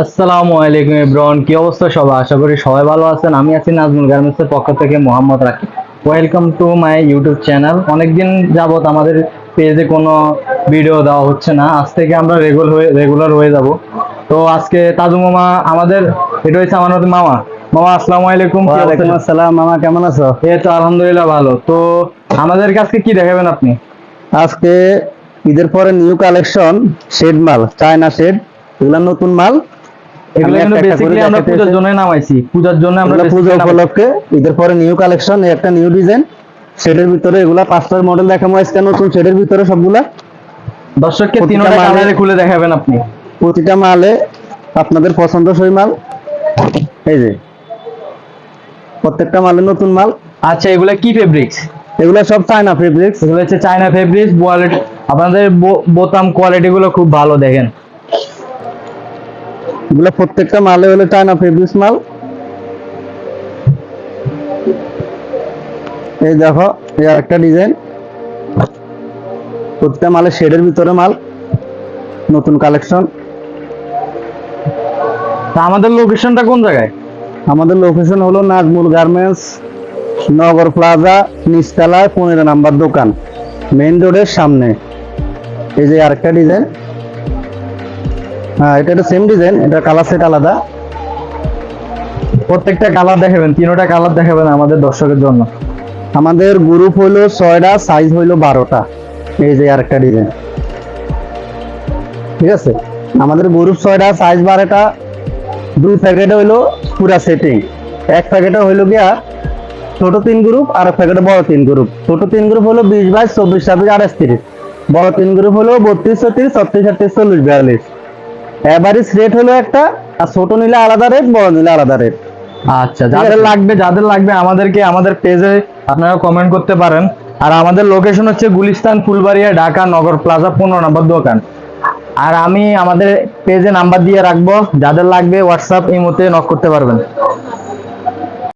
আসসালামু আলাইকুম ইব্রান কি অবস্থা সবাই আশা করি সবাই ভালো আছেন। আমি আছি নাজমুল গার্মেন্টসের পক্ষ থেকে Mohammad Rakib. Welcome to my YouTube channel অনেকদিন যাবত আমাদের পেজে কোনো ভিডিও দেওয়া হচ্ছে না। আজ থেকে আমরা রেগুলার হয়ে রেগুলার হয়ে যাব। তো আজকে তাজু মামা আমাদের এটা হচ্ছে আমার মামা। মামা আসসালামু আলাইকুম ওয়ালাইকুম আসসালাম মামা কেমন আছো? এই তো আলহামদুলিল্লাহ ভালো। তো আমাদের কাছে কি দেখাবেন আপনি? আজকে ঈদের পরে নিউ কালেকশন শেড মাল চায়না শেড। এগুলা নতুন মাল। আমরা পূজার জন্য নামাইছি। পূজার জন্য আমরা এগুলা পুজো basically নামাইছি। উপলক্ষে ঈদের পরে নিউ কালেকশন একটা নিউ ডিজাইন শেডের ভিতরে এগুলা পাঁচটার মডেল দেখাবো আজকে নতুন শেডের ভিতরে সবগুলা। দর্শককে তিনটা কালারে খুলে দেখাবেন আপনি। প্রতিটা মালে আপনাদের পছন্দসই মাল। এই যে প্রত্যেকটা মালে নতুন মাল। আচ্ছা এগুলা কি ফেব্রিক্স এগুলা সব চায়না ফেব্রিক্স এগুলো হচ্ছে চায়না ফেব্রিক্স আপনাদের বোতাম কোয়ালিটি গুলো খুব ভালো দেখেন। এগুলা প্রত্যেকটা মালে হলো চায়না ফেব্রিক্স মাল। এই দেখো এই একটা ডিজাইন। প্রত্যেকটা মালে শেডের ভিতরে মাল নতুন কালেকশন। আমাদের লোকেশনটা কোন জায়গায়? আমাদের লোকেশন হলো নাজমুল গার্মেন্টস নগর প্লাজা নিচতলায় পনেরো নাম্বার দোকান মেইন রোডের সামনে। এই যে আরেকটা ডিজাইন হ্যাঁ এটা একটা সেম ডিজাইন এটা কালার সেট আলাদা। প্রত্যেকটা কালার দেখাবেন, তিনটা কালার দেখাবেন আমাদের দর্শকের জন্য। আমাদের গ্রুপ হইল ছয়টা সাইজ হইল বারোটা। এই যে আরেকটা ডিজাইন ঠিক আছে? আমাদের গ্রুপ ছয়টা সাইজ বারোটা, দুই প্যাকেটে হইল পুরা সেটিং এক প্যাকেটে হইল গিয়া ছোট তিন গ্রুপ আর এক প্যাকেটে বড় তিন গ্রুপ ছোট তিন গ্রুপ হলো বিশ বাইশ, চব্বিশ ছাব্বিশ, আঠাশ তিরিশ। বড় তিন গ্রুপ হলো বত্রিশ, ছত্রিশ ছত্রিশ, আটত্রিশ, চল্লিশ, বিয়াল্লিশ। এভারেজ রেট হলো একটা আর ছোট নিলে আলাদা রেট বড় নিলে আলাদা রেট আচ্ছা যাদের লাগবে যাদের লাগবে আমাদেরকে আমাদের পেজে আপনারা কমেন্ট করতে পারেন। আর আমাদের লোকেশন হচ্ছে গুলিস্তান ফুলবাড়িয়া ঢাকা নগর প্লাজা পনেরো নম্বর দোকান। আর আমি আমাদের পেজে নাম্বার দিয়ে রাখব। যাদের লাগবে হোয়াটসঅ্যাপ এই মতে নক করতে পারবেন।